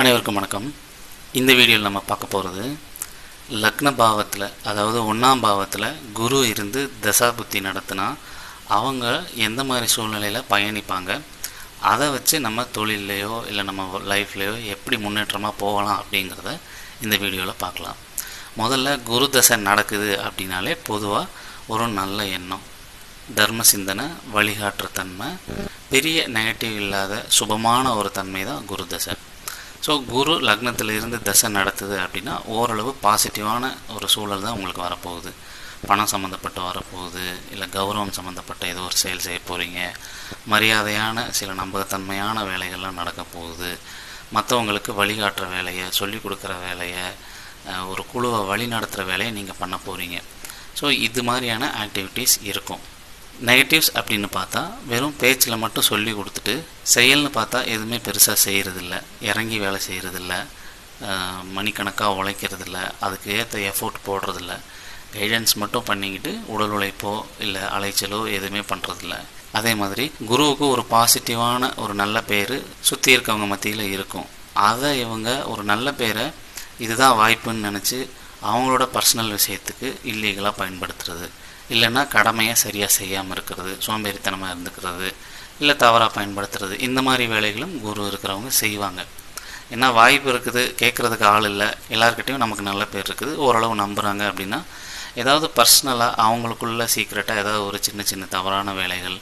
அனைவருக்கும் வணக்கம். இந்த வீடியோவில் நம்ம பார்க்க போகிறது லக்ன பாவத்தில் அதாவது ஒன்றாம் பாவத்தில் குரு இருந்து தசாபுத்தி நடத்தினா அவங்க எந்த மாதிரி சூழ்நிலையில் பயணிப்பாங்க? அதை வச்சு நம்ம தொழில்லையோ இல்லை நம்ம லைஃப்லேயோ எப்படி முன்னேற்றமாக போகலாம் அப்படிங்கிறத இந்த வீடியோவில் பார்க்கலாம். முதல்ல குரு தசை நடக்குது அப்படின்னாலே பொதுவாக ஒரு நல்ல எண்ணம் தர்ம சிந்தனை வழிகாட்டுற தன்மை பெரிய நெகட்டிவ் இல்லாத சுபமான ஒரு தன்மை தான் குரு தசை. ஸோ குரு லக்னத்தில் இருந்து தசை நடத்துது அப்படின்னா ஓரளவு பாசிட்டிவான ஒரு சூழல் தான் உங்களுக்கு வரப்போகுது. பணம் சம்மந்தப்பட்டு வரப்போகுது. இல்லை கௌரவம் சம்மந்தப்பட்ட ஏதோ ஒரு செயல் செய்ய போகிறீங்க மரியாதையான சில நம்பகத்தன்மையான வேலைகள்லாம் நடக்க போகுது. மற்றவங்களுக்கு வழிகாட்டுற வேலையை சொல்லிக் கொடுக்குற வேலையை ஒரு குழுவை வழி நடத்துகிற வேலையை நீங்கள் பண்ண போகிறீங்க ஸோ இது மாதிரியான ஆக்டிவிட்டீஸ் இருக்கும். நெகட்டிவ்ஸ் அப்படின்னு பார்த்தா வெறும் பேச்சில் மட்டும் சொல்லி கொடுத்துட்டு செயல்னு பார்த்தா எதுவுமே பெருசாக செய்கிறதில்ல இறங்கி வேலை செய்கிறதில்ல மணிக்கணக்காக உழைக்கிறதில்ல அதுக்கு ஏற்ற எஃபோர்ட் போடுறதில்ல. கைடன்ஸ் மட்டும் பண்ணிக்கிட்டு உடல் உழைப்போ இல்லை அலைச்சலோ எதுவுமே பண்ணுறதில்ல அதே மாதிரி குருவுக்கு ஒரு பாசிட்டிவான ஒரு நல்ல பேர் சுற்றி இருக்கவங்க மத்தியில் இருக்கும். அதை இவங்க ஒரு நல்ல பேரை இதுதான் வாய்ப்புன்னு நினச்சி அவங்களோட பர்சனல் விஷயத்துக்கு இல்லீகலாக பயன்படுத்துறது. இல்லைன்னா கடமையை சரியாக செய்யாமல் இருக்கிறது சோம்பேறித்தனமாக இருந்துக்கிறது இல்லை தவறாக பயன்படுத்துறது இந்த மாதிரி வேலைகளும் குரு இருக்கிறவங்க செய்வாங்க. ஏன்னா வாய்ப்பு இருக்குது கேட்குறதுக்கு ஆள் இல்லை எல்லாருக்கிட்டையும் நமக்கு நல்ல பேர் இருக்குது ஓரளவு நம்புகிறாங்க அப்படின்னா ஏதாவது பர்சனலாக அவங்களுக்குள்ள சீக்ரெட்டாக ஏதாவது ஒரு சின்ன சின்ன தவறான வேலைகள்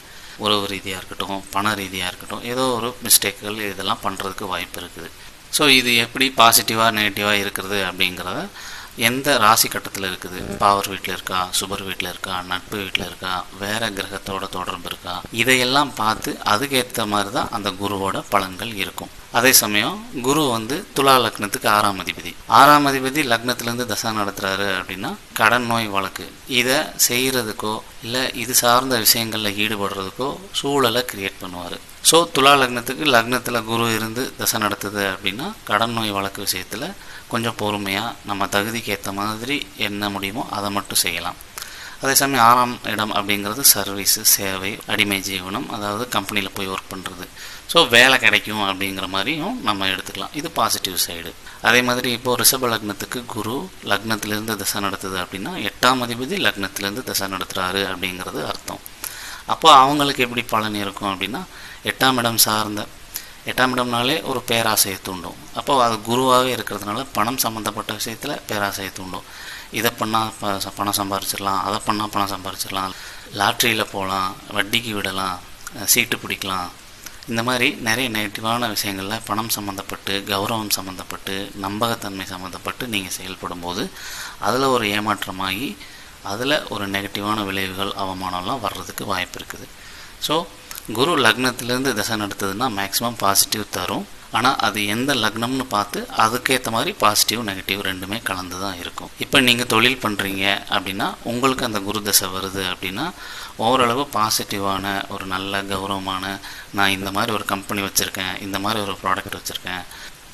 உறவு ரீதியாக இருக்கட்டும் பண ரீதியாக இருக்கட்டும் ஏதோ ஒரு மிஸ்டேக்குகள் இதெல்லாம் பண்ணுறதுக்கு வாய்ப்பு இருக்குது. ஸோ இது எப்படி பாசிட்டிவாக நெகட்டிவாக இருக்கிறது அப்படிங்கிறத எந்த ராசி கட்டத்தில் இருக்குது? பாவர் வீட்டில் இருக்கா? சுபர் வீட்டில் இருக்கா? நட்பு வீட்டில் இருக்கா? வேற கிரகத்தோட தொடர்பு இருக்கா? இதையெல்லாம் பார்த்து அதுக்கேற்ற மாதிரி தான் அந்த குருவோட பலன்கள் இருக்கும். அதே சமயம் குரு வந்து துலா லக்னத்துக்கு ஆறாம் அதிபதி. ஆறாம் அதிபதி லக்னத்திலேருந்து தசா நடத்துகிறாரு அப்படின்னா கடன் நோய் வழக்கு. இதை செய்கிறதுக்கோ இல்லை இது சார்ந்த விஷயங்களில் ஈடுபடுறதுக்கோ சூழலை கிரியேட் பண்ணுவார். ஸோ துலா லக்னத்துக்கு லக்னத்தில் குரு இருந்து தசை நடத்துது அப்படின்னா கடன் நோய் வழக்கு விஷயத்தில் கொஞ்சம் பொறுமையாக நம்ம தகுதிக்கு ஏற்ற மாதிரி என்ன முடியுமோ அதை மட்டும் செய்யலாம். அதே சமயம் ஆறாம் இடம் அப்படிங்கிறது சர்வீஸு சேவை அடிமை ஜீவனம் அதாவது கம்பெனியில் போய் ஒர்க் பண்ணுறது ஸோ வேலை கிடைக்கும் அப்படிங்கிற மாதிரியும் நம்ம எடுத்துக்கலாம். இது பாசிட்டிவ் சைடு அதே மாதிரி இப்போது ரிஷப லக்னத்துக்கு குரு லக்னத்திலேருந்து தசை நடத்துது அப்படின்னா எட்டாம் அதிபதி லக்னத்திலேருந்து தசை நடத்துகிறாரு அப்படிங்கிறது அர்த்தம். அப்போ அவங்களுக்கு எப்படி பலன் இருக்கும் அப்படின்னா எட்டாம் இடம் சார்ந்த எட்டாம் இடம்னாலே ஒரு பேராசையை தூண்டும் அப்போ அது குருவாகவே இருக்கிறதுனால பணம் சம்மந்தப்பட்ட விஷயத்தில் பேராசையை தூண்டும் இதை பண்ணால் ப பணம் சம்பாரிச்சிடலாம் அதை பண்ணால் பணம் சம்பாரிச்சிடலாம் லாட்ரியில் போகலாம் வட்டிக்கு விடலாம் சீட்டு பிடிக்கலாம். இந்த மாதிரி நிறைய நெகட்டிவான விஷயங்களில் பணம் சம்மந்தப்பட்டு கௌரவம் சம்மந்தப்பட்டு நம்பகத்தன்மை சம்மந்தப்பட்டு நீங்கள் செயல்படும் போது அதில் ஒரு ஏமாற்றமாகி அதில் ஒரு நெகட்டிவான விளைவுகள் அவமானம்லாம் வர்றதுக்கு வாய்ப்பு இருக்குது. ஸோ குரு லக்னத்திலேருந்து திசை நடத்துதுன்னா மேக்ஸிமம் பாசிட்டிவ் தரும். ஆனால் அது எந்த லக்னம்னு பார்த்து அதுக்கேற்ற மாதிரி பாசிட்டிவ் நெகட்டிவ் ரெண்டுமே கலந்து தான் இருக்கும். இப்போ நீங்கள் தொழில் பண்ணுறீங்க அப்படின்னா உங்களுக்கு அந்த குரு தசை வருது அப்படின்னா ஓரளவு பாசிட்டிவான ஒரு நல்ல கௌரவமான நான் இந்த மாதிரி ஒரு கம்பெனி வச்சுருக்கேன் இந்த மாதிரி ஒரு ப்ராடக்ட் வச்சுருக்கேன்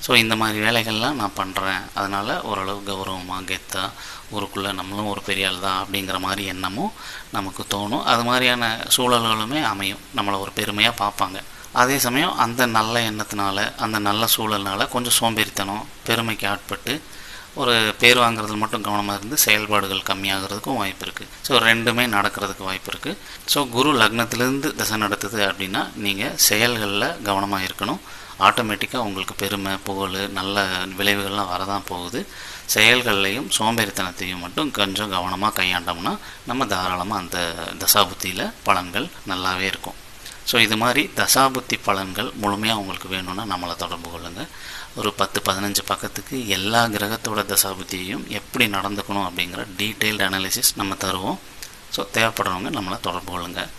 ஸோ இந்த மாதிரி வேலைகள்லாம் நான் பண்ணுறேன் அதனால் ஓரளவு கௌரவமாக கெத்தாக ஊருக்குள்ளே நம்மளும் ஒரு பெரிய ஆள் தான் அப்படிங்கிற மாதிரி எண்ணமும் நமக்கு தோணும். அது மாதிரியான சூழல்களுமே அமையும். நம்மளை ஒரு பெருமையாக பார்ப்பாங்க. அதே சமயம் அந்த நல்ல எண்ணத்தினால அந்த நல்ல சூழல்னால கொஞ்சம் சோம்பேறித்தனம் பெருமைக்கு ஆட்பட்டு ஒரு பேர் வாங்குறதுல மட்டும் கவனமாக இருந்து செயல்பாடுகள் கம்மியாகிறதுக்கும் வாய்ப்பு இருக்குது ஸோ ரெண்டுமே நடக்கிறதுக்கு வாய்ப்பு இருக்குது ஸோ குரு லக்னத்திலேருந்து தசை நடத்துது அப்படின்னா நீங்கள் செயல்களில் கவனமாக இருக்கணும். ஆட்டோமேட்டிக்காக உங்களுக்கு பெருமை புகழ் நல்ல விளைவுகள்லாம் வரதான் போகுது. செயல்கள்லையும் சோம்பேறித்தனத்தையும் மட்டும் கொஞ்சம் கவனமாக கையாண்டோம்னா நம்ம தாராளமாக அந்த தசாபுத்தியில் பலன்கள் நல்லாவே இருக்கும். ஸோ இது மாதிரி தசாபுத்தி பலன்கள் முழுமையாக உங்களுக்கு வேணும்னா நம்மளை தொடர்பு கொள்ளுங்கள் ஒரு பத்து பதினஞ்சு பக்கத்துக்கு எல்லா கிரகத்தோட தசாபுத்தியையும் எப்படி நடந்துக்கணும் அப்படிங்கிற டீட்டெயில்டு அனாலிசிஸ் நம்ம தருவோம். ஸோ தேவைப்படுறவங்க நம்மளை தொடர்பு கொள்ளுங்கள்